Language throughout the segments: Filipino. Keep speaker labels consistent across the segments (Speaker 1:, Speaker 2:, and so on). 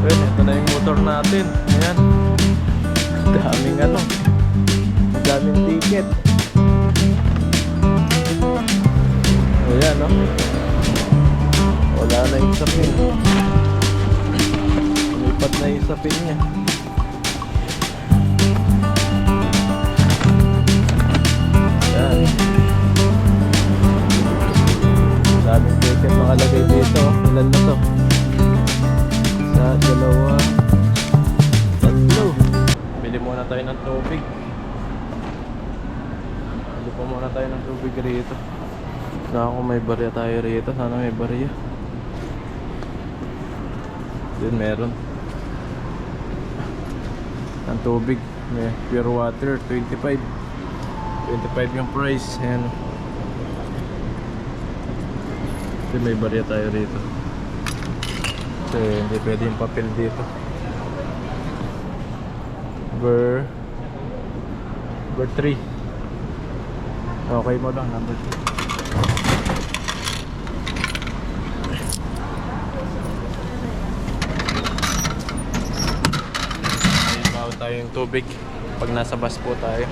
Speaker 1: Ayun, ito na yung motor natin. Ayan. Daming ano. Daming ticket. Ayan, no? Wala na yung sapin. Lipat na yung sapin niya. Ayan. Daming ticket nakalagay dito. Ilan na to? Sa dalawa. Tatlo. Bili muna tayo ng tubig. Bili pa muna tayo ng tubig rito. Na kung may barya tayo rito. Sana may barya. Yun meron. Ang tubig. May pure water. 25. 25 yung price. Kasi may barya tayo rito. Kasi hindi pwede yung papel dito. Number Number 3 Okay mo lang, number 3 May bawa tayong tubig pag nasa bus po tayo.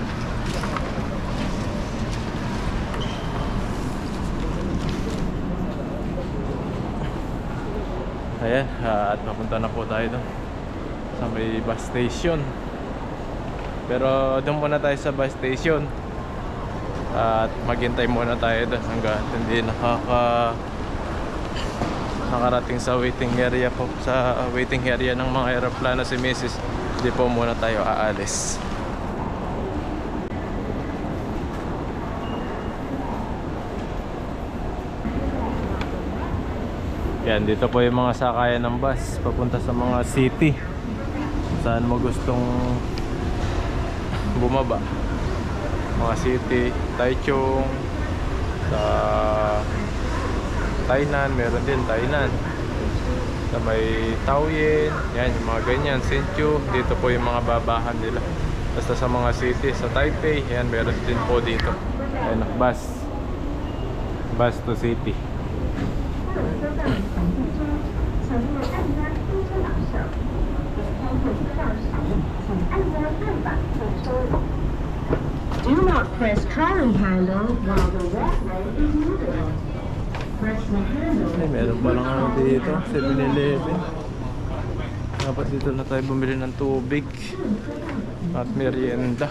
Speaker 1: Ayan, ah, at papunta na po tayo doon sa may bus station. Pero doon muna tayo sa bus station. At maghintay muna tayo doon hanggang hindi nakaka nakarating sa waiting area po sa waiting area ng mga aeroplano si Mrs. Hindi po muna tayo aalis. Yan, dito po yung mga sakayan ng bus papunta sa mga city. Saan mo gustong bumaba. Mga city, Taichung, sa Tainan, meron din Tainan. Sa may Taoyuan, yan yung mga ganyan, Sentyu, dito po yung mga babahan nila. Basta sa mga city, sa Taipei, yan meron din po dito. Ayan, bus. Bus to city.
Speaker 2: Not press trolley handle while the walkway is moving. Press the handle.
Speaker 1: Ay, meron pa lang ano dito, 7-Eleven. Dapat dito na tayo bumili ng tubig at merienda.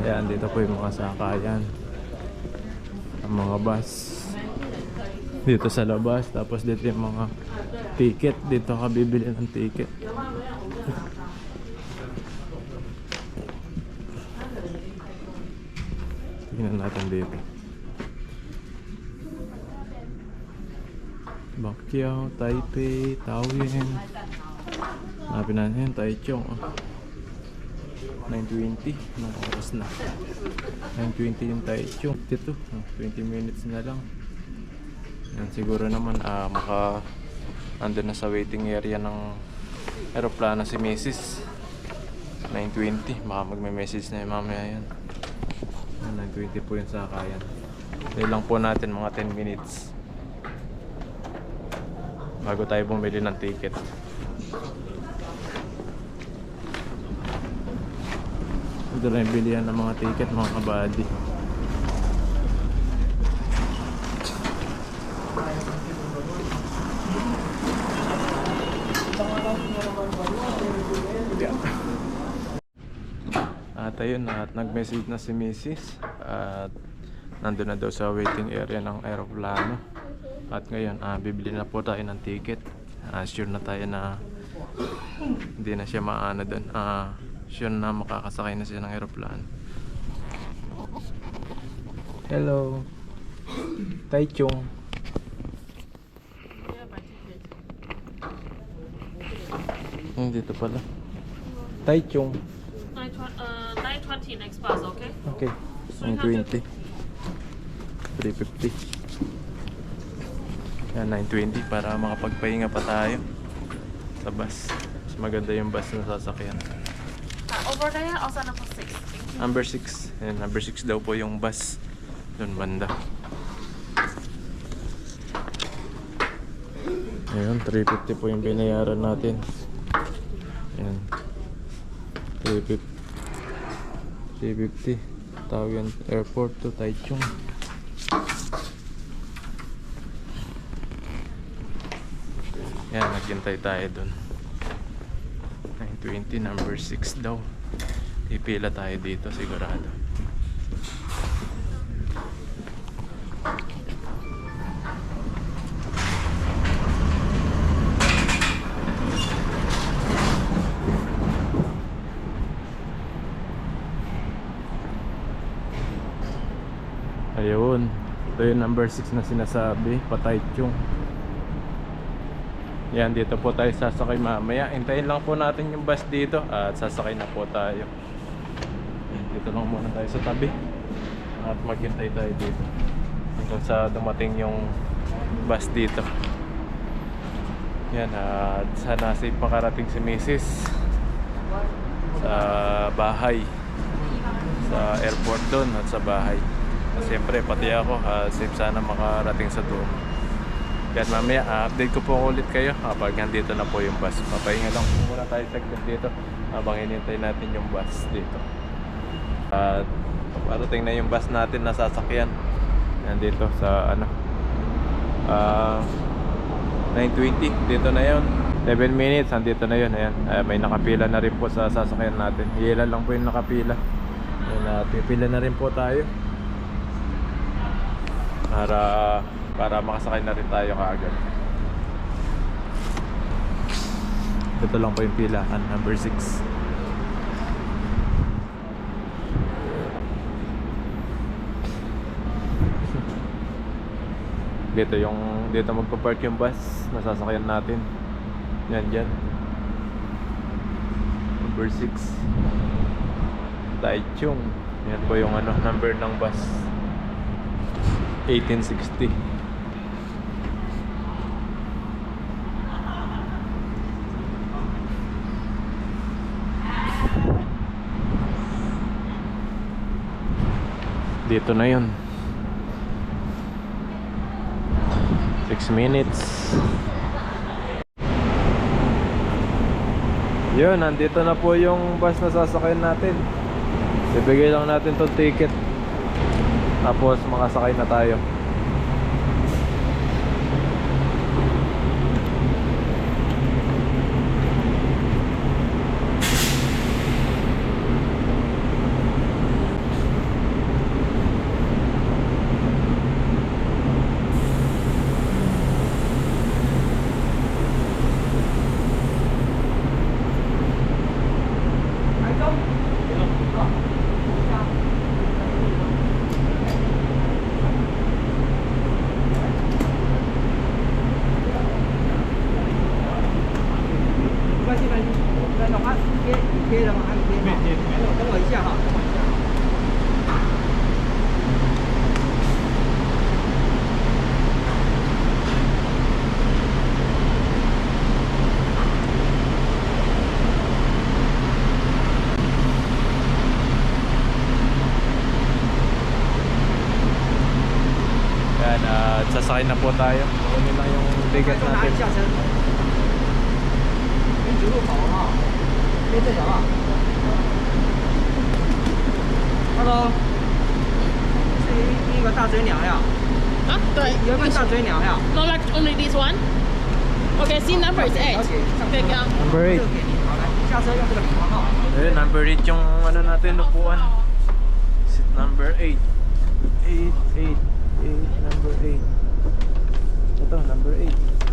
Speaker 1: Ayan, dito po yung mga sakayan. Ang mga bus. Dito sa labas, tapos dito yung mga ticket. Dito ka bibili ng ticket. Tingnan natin dito. Baguio, Taipei, Taoyuan. Hanapin natin Taichung. oh. 9.20. Anong oras na? 9.20 yung Taichung. Dito, oh, 20 minutes na lang. Yan, siguro naman ah, maka andun na sa waiting area ng aeroplano si Mrs. 9.20. Baka magme-message na yung mamaya yan. Yan, 9.20 po yung sakayan. Hindi lang po natin mga 10 minutes. Bago tayo bumili ng ticket. Ito na yung bilihan ng mga ticket mga kabady. At nag-message na si Mrs. At nandun na daw sa waiting area ng aeroplano. At ngayon, ah, bibili na po tayo ng ticket. Ah, sure na tayo na hindi na siya maano doon. Ah, sure na makakasakay na siya ng aeroplano. Hello. Taichung. Hmm, dito pala. Taichung.
Speaker 3: 920, 920 next bus, okay?
Speaker 1: Okay. 920. 350. Yan, 920 para makapagpahinga pa tayo sa bus. Mas maganda yung bus na sasakyan.
Speaker 3: Uh, over there, also number 6. Thank
Speaker 1: Number 6. Ayan, number 6 daw po yung bus. Doon banda. Ayun, 350 po yung binayaran natin. Ayan. 350. 350. Taoyuan Airport to Taichung. Yan, naghintay tayo dun. 920, number 6 daw. Pipila tayo dito, sigurado. Yung number 6 na sinasabi. Patay Chung. Yan, dito po tayo sasakay mamaya. Hintayin lang po natin yung bus dito at sasakay na po tayo. Dito lang muna tayo sa tabi. At maghintay tayo dito. Hanggang sa dumating yung bus dito. Yan, at sana safe makarating si Mrs. sa bahay. Sa airport doon at sa bahay. Siyempre, pati ako, ah, safe sana makarating sa doon. Yan mamaya, ah, update ko po ulit kayo kapag nandito na po yung bus. Papahinga lang po muna tayo saglit dito habang hinintay natin yung bus dito. At parating na yung bus natin na sasakyan. Nandito sa ano ah 9.20, dito na yun. 7 minutes, andito na yun. Ayan, Ah, may nakapila na rin po sa sasakyan natin. Ilan lang po yung nakapila. Ayan, ah, pipila na rin po tayo. Para para makasakay na rin tayo kaagad. Ito lang po yung pilahan, number 6. dito yung dito magpa-park yung bus na sasakyan natin. Yan dyan. Number 6. Taichung. Yan po yung ano, number ng bus. 1860. Dito na yun. 6 minutes. Yun, nandito na po yung bus na sasakyan natin. Bibigay lang natin tong ticket. Tapos makasakay na tayo. at sasakay na po tayo. Kunin lang yung bigas natin.
Speaker 4: 你指路跑啊，别这样啊。Hello，是一个大嘴鸟呀，
Speaker 3: Huh? 对
Speaker 4: 有一个大嘴鸟呀。
Speaker 3: No, like only this one. Okay, seat number is eight.
Speaker 4: 了解，上
Speaker 3: Okay, yeah.
Speaker 1: Number 8.
Speaker 4: 这个给你，好来，下车用这个领号号。
Speaker 1: Ayun, number 8 yung ano natin, upuan. Seat number 8. 8, 8, 8, number 8. Number 8.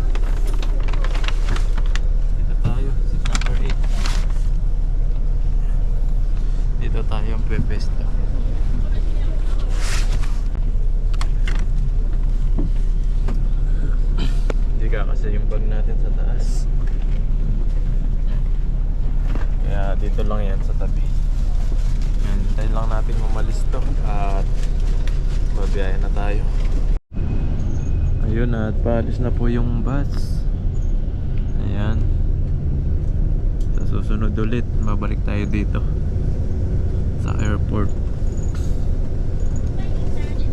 Speaker 1: Paalis na po yung bus. Ayan. Sa susunod ulit, babalik tayo dito. sa airport.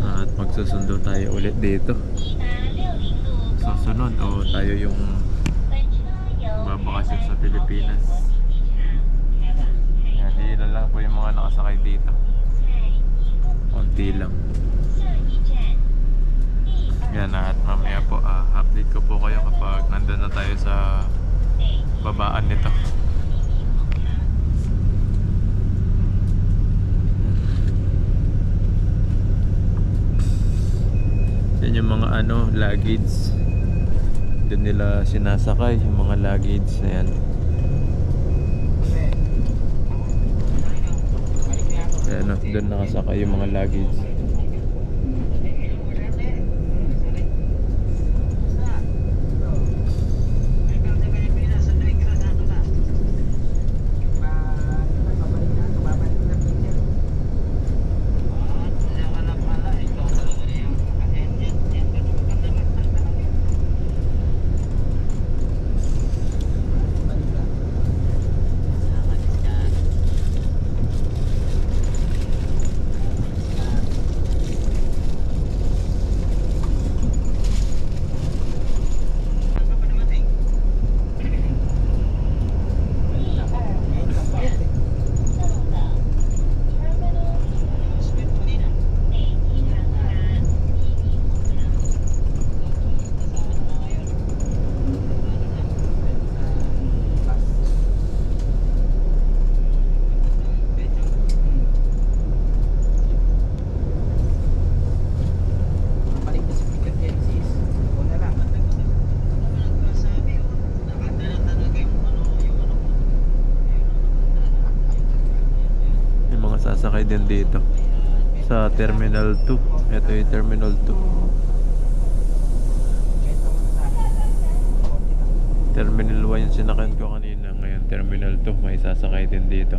Speaker 1: At magsusundo tayo ulit dito. Susunod o tayo yung babakasyon sa Pilipinas. Yan, ilan lang po yung mga nakasakay dito. Konti lang. Yan at mamaya po ah, update ko po kayo kapag nandun na tayo sa babaan nito. Yan yung mga ano, luggage. Doon nila sinasakay yung mga luggage na yan. Ayan o, doon nakasakay yung mga luggage.
Speaker 4: Balik na sa Picat Genesis. O na lang.
Speaker 1: Sasakay din dito sa Terminal 2. Ito yung Terminal 2.
Speaker 4: Benta mo na sa akin. Konti lang.
Speaker 1: Terminal 1 yung sinakyan ko kanina. Ngayon Terminal 2 may sasakay din dito.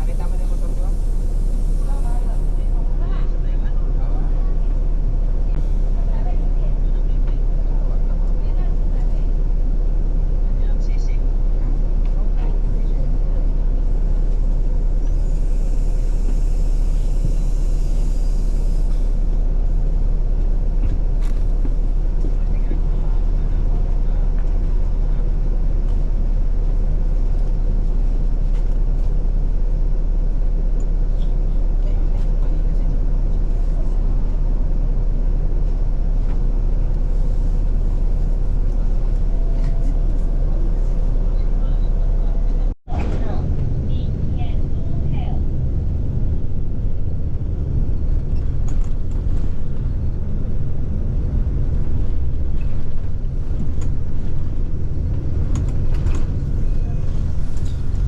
Speaker 4: Nakita mo na yung motor ko?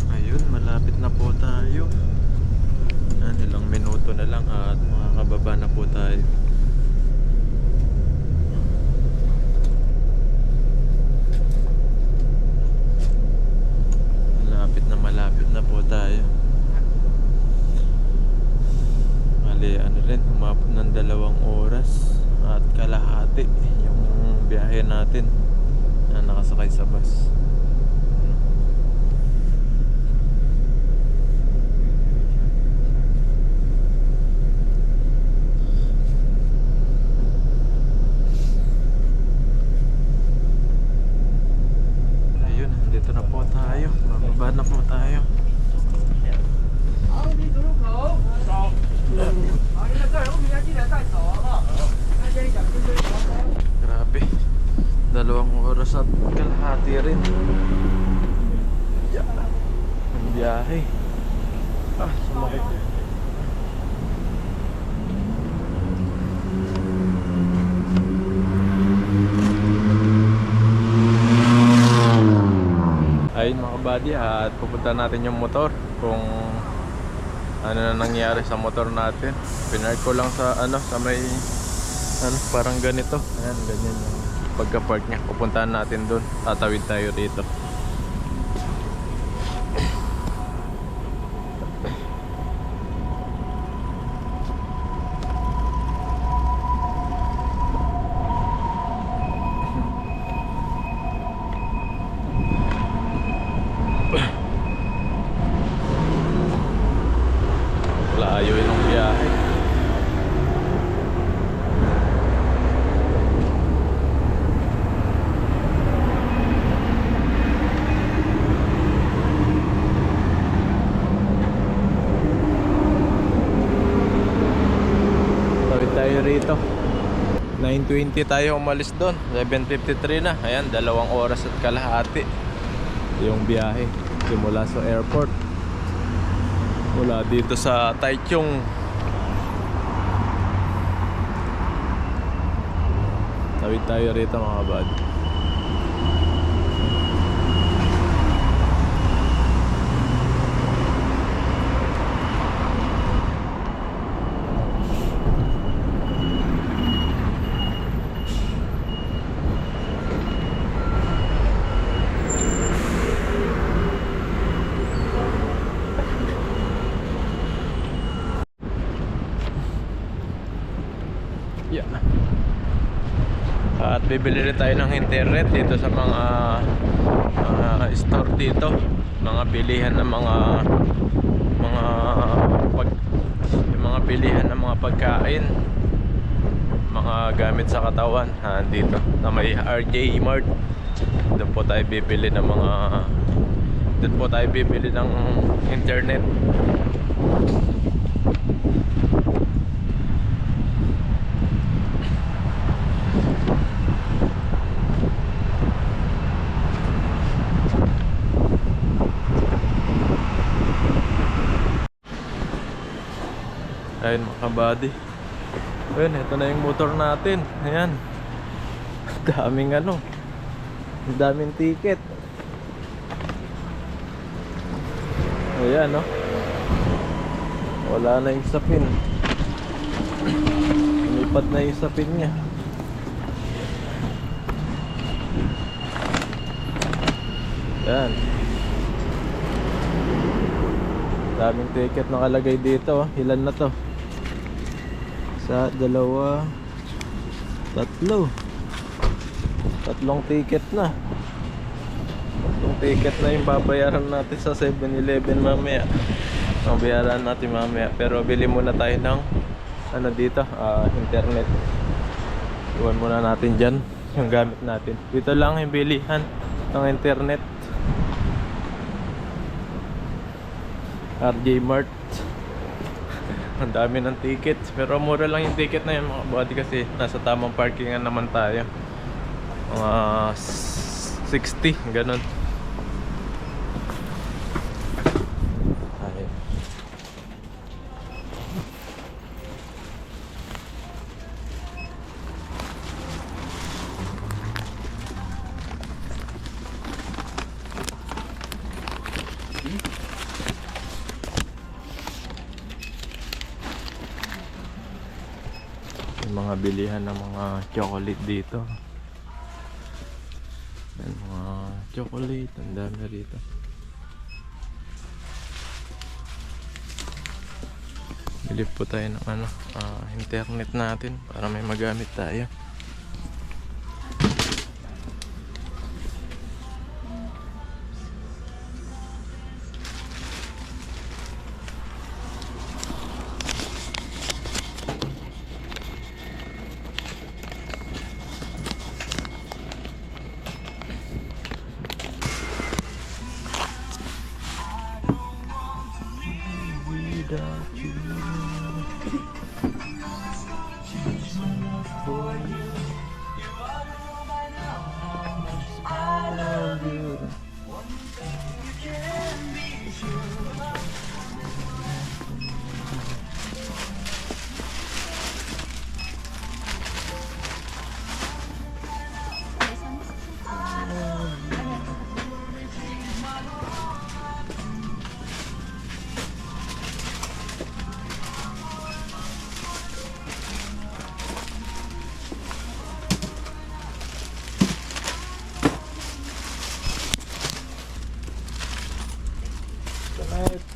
Speaker 1: Ayun, malapit na po tayo. Yan, ilang minuto na lang at makakababa na po tayo. Malapit na malapit na po tayo. Mali, ano rin, umabot ng dalawang oras at kalahati yung biyahe natin na nakasakay sa bus. Ayun, dito na po tayo. Bababa na po tayo. Grabe. Dalawang oras at kalahati rin. Yeah. Ang biyahe. Ah, sumakit. Ayun mga buddy at pupunta natin yung motor kung ano na nangyari sa motor natin. Pinark ko lang sa ano sa may ano parang ganito. Ayan, ganyan yung pagka-park niya. Pupuntahan natin doon. Tatawid tayo dito. Layo yun ang biyahe. Tawid tayo rito. 9.20 tayo umalis doon. 7.53 na. Ayan, dalawang oras at kalahati. Yung biyahe. Simula sa airport. Mula dito sa Taichung. Tawid tayo rito mga bad. Yeah. At bibili rin tayo ng internet dito sa mga mga store dito, mga bilihan ng mga mga pag yung mga bilihan ng mga pagkain, mga gamit sa katawan ah, dito na may RJ Mart. Doon po tayo bibili ng mga doon po tayo bibili ng internet. Ayun mga kabady. Ayun, ito na yung motor natin. Ayan. Daming ano. Daming ticket. Ayan, no? Wala na yung sapin. Lumipat na yung sapin niya. Ayan. Daming ticket nakalagay dito. oh. Ilan na to? Sa dalawa, tatlo. Tatlong ticket na. Tatlong ticket na yung babayaran natin sa 7-Eleven mamaya. Babayaran natin mamaya. Pero bili muna tayo ng ano dito, ah, internet. Iwan muna natin dyan yung gamit natin. Dito lang yung bilihan ng internet. RJ Mart. Ang dami ng tickets. Pero mura lang yung ticket na yun mga buddy kasi nasa tamang parkingan naman tayo. Mga s- 60, ganun. Ay. Yung mga bilihan ng mga chocolate dito. Yan, mga chocolate. Ang dami rito. Bili po tayo ng ano, ah, internet natin para may magamit tayo.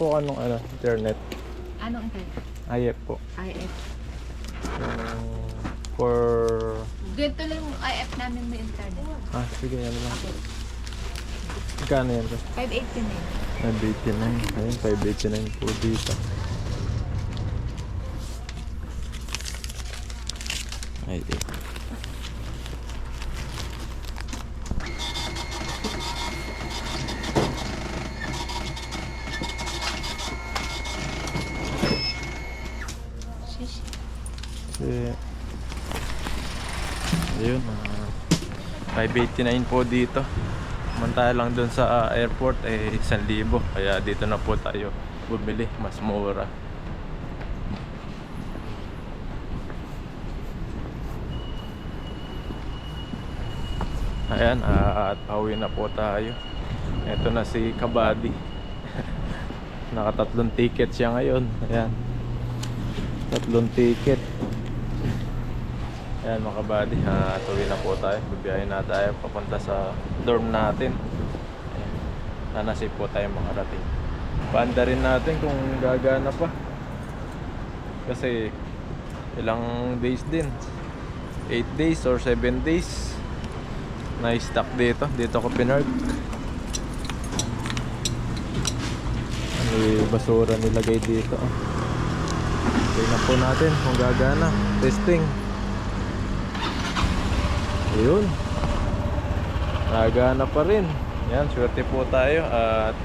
Speaker 1: Po anong ano, internet.
Speaker 5: Anong internet?
Speaker 1: Ayep po.
Speaker 5: IF.
Speaker 1: Yung for...
Speaker 5: Dito lang yung IF namin may internet.
Speaker 1: Ah, sige yan lang. Magkano yan?
Speaker 5: 589.
Speaker 1: 589. Ayun, 589 po dito. Ay, eh. Kasi, ayun, ah, 589 po dito. Mantaya lang dun sa ah, airport eh 1,000. Kaya dito na po tayo bumili, mas mura. Ayan, ah, at pauwi na po tayo. Ito na si Kabady. Nakatatlong ticket siya ngayon. Ayan. Tatlong ticket. Ayan mga kabady, uh, tuwi na po tayo. Bibiyahin na tayo papunta sa dorm natin. Ayan. Nanasip po tayo makarating. Banda rin natin kung gagana pa. Kasi ilang days din. 8 days or 7 days. Na-stock dito. Dito ko pinark. Ano yung basura nilagay dito. Tingnan po natin kung gagana. Testing. Ayun. Nagana pa rin. Yan, swerte po tayo at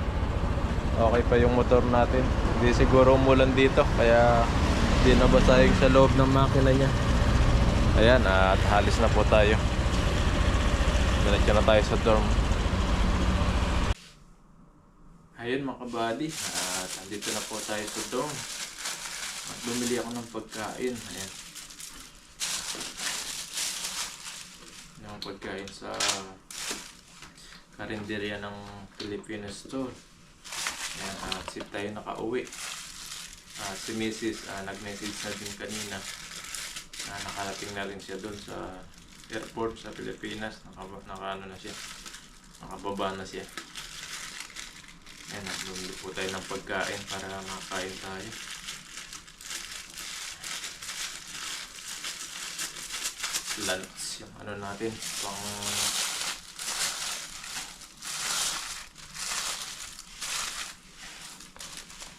Speaker 1: okay pa yung motor natin. Hindi siguro umulan dito kaya hindi nabasayag sa loob ng makina niya. Ayan, at halis na po tayo. Diretso na tayo sa dorm. Ayun mga kabady, at andito na po tayo sa dorm. At bumili ako ng pagkain. Ayan. Yung pagkain sa karinderya ng Filipino store. Ayan, at si tayo nakauwi. Ah, si Mrs. ah, nag-message na din kanina. Ah, nakarating na rin siya doon sa airport sa Pilipinas. Naka, naka ano na siya. Nakababa na siya. Ayan, bumili po tayo ng pagkain para makain tayo. Lunch yung ano natin pang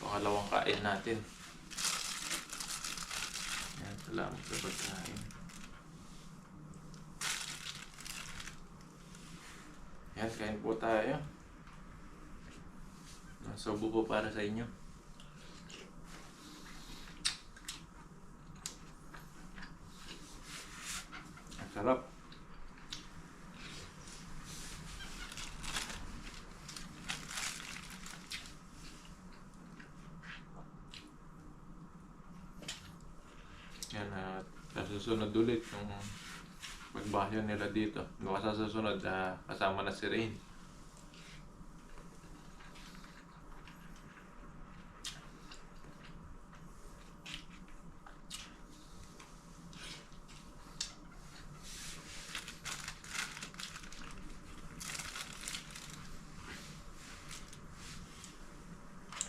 Speaker 1: pangalawang kain natin. Yan salamat sa pagkain. Yan kain po tayo. Sobo po para sa inyo Ang sarap. Yan at sa susunod ulit yung magbahyo nila dito. Baka sa susunod ah, kasama na si Rain.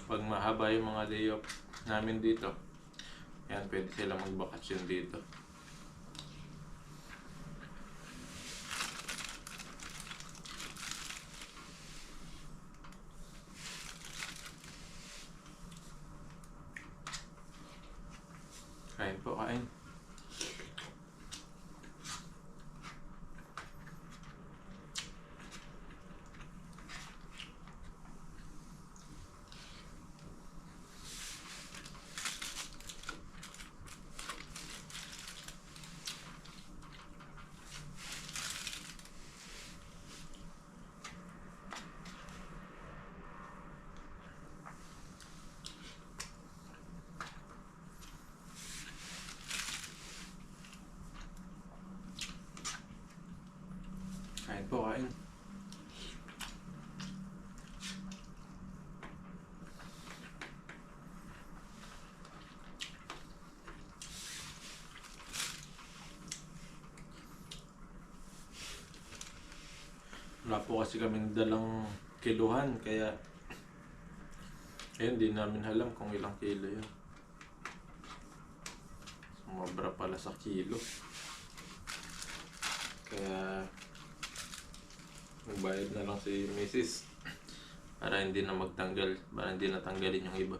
Speaker 1: Pag mahaba yung mga day namin dito, yan, pwede sila magbakasyon dito. Kain po, kain. Kain po, kain. Wala po kasi kaming dalang kiluhan, kaya ayun, di namin alam kung ilang kilo yun. Sumobra pala sa kilo. Kaya Nagbayad na lang si Mrs. Para hindi na magtanggal, para hindi na tanggalin yung iba.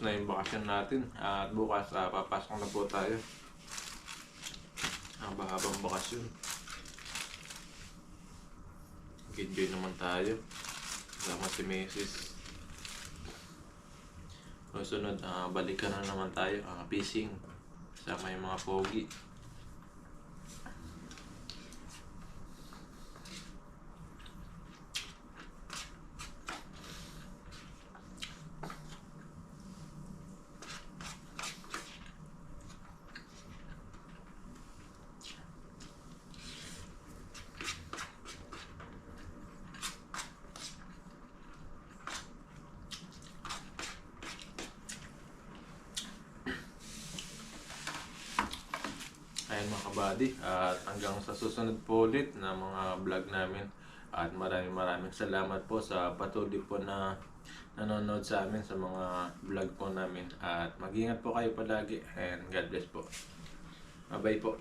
Speaker 1: Na yung bakasyon natin. At bukas, ah, papasok na po tayo. Haba-habang bakasyon. Enjoy naman tayo. Kasama si Mrs. Susunod, ah, balikan na naman tayo. ah, fishing. Kasama yung mga pogi. Ayan mga kabady, at hanggang sa susunod po ulit na mga vlog namin. At maraming maraming salamat po sa patuloy po na nanonood sa amin sa mga vlog po namin. At mag-ingat po kayo palagi and God bless po. Bye-bye po.